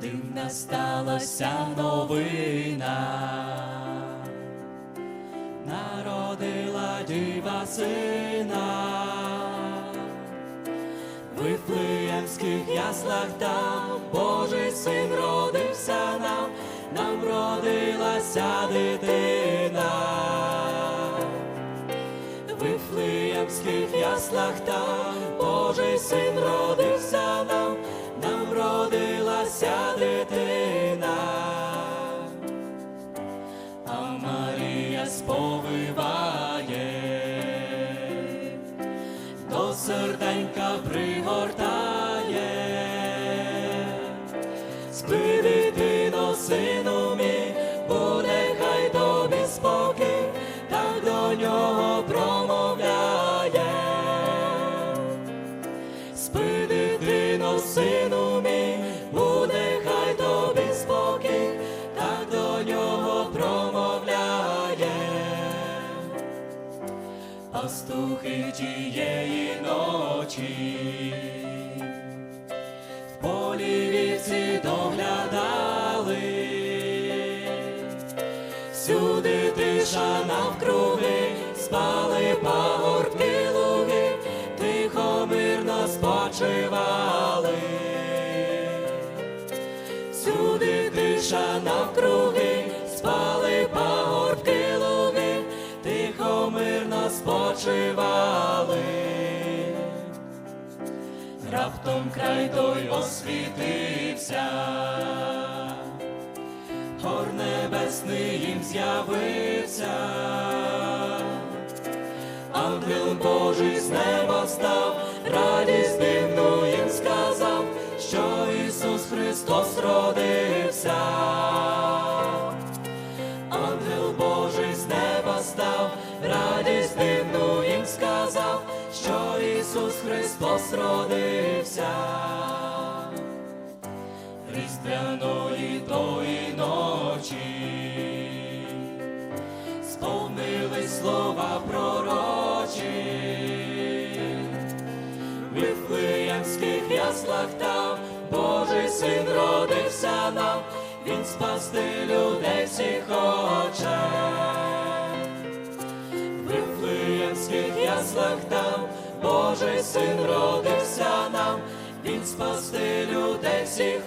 дивна сталася новина, народила діва сина, в Вифлеємських яслах там Божий син родився нам, нам родилася дитина. В яслах там Божий син родився нам, А Марія сповиває, до серденька пригортає, спи дитино, сину мій, буде хай тобі спокій, так до нього промовляє. Спи дитино, сину Пастухи тієї ночі в полі вівці доглядали, всюди тиша навкруги, спали пагорбки луги, тихо мирно спочивали. Всюди тиша навкруги, спочивали. Раптом край той освітився, гор небесний їм з'явився, ангел Божий з неба став, радість дивну їм сказав, що Ісус Христос родився. Ангел Божий з неба Ісус Христос родився. Різдвяної тої ночі сповнились слова пророчі. В Вифлеємських яслах там Божий син родився нам, він спасти людей всіх хоче. В Вифлеємських яслах там Божий син родився нам, він спасти людей всіх.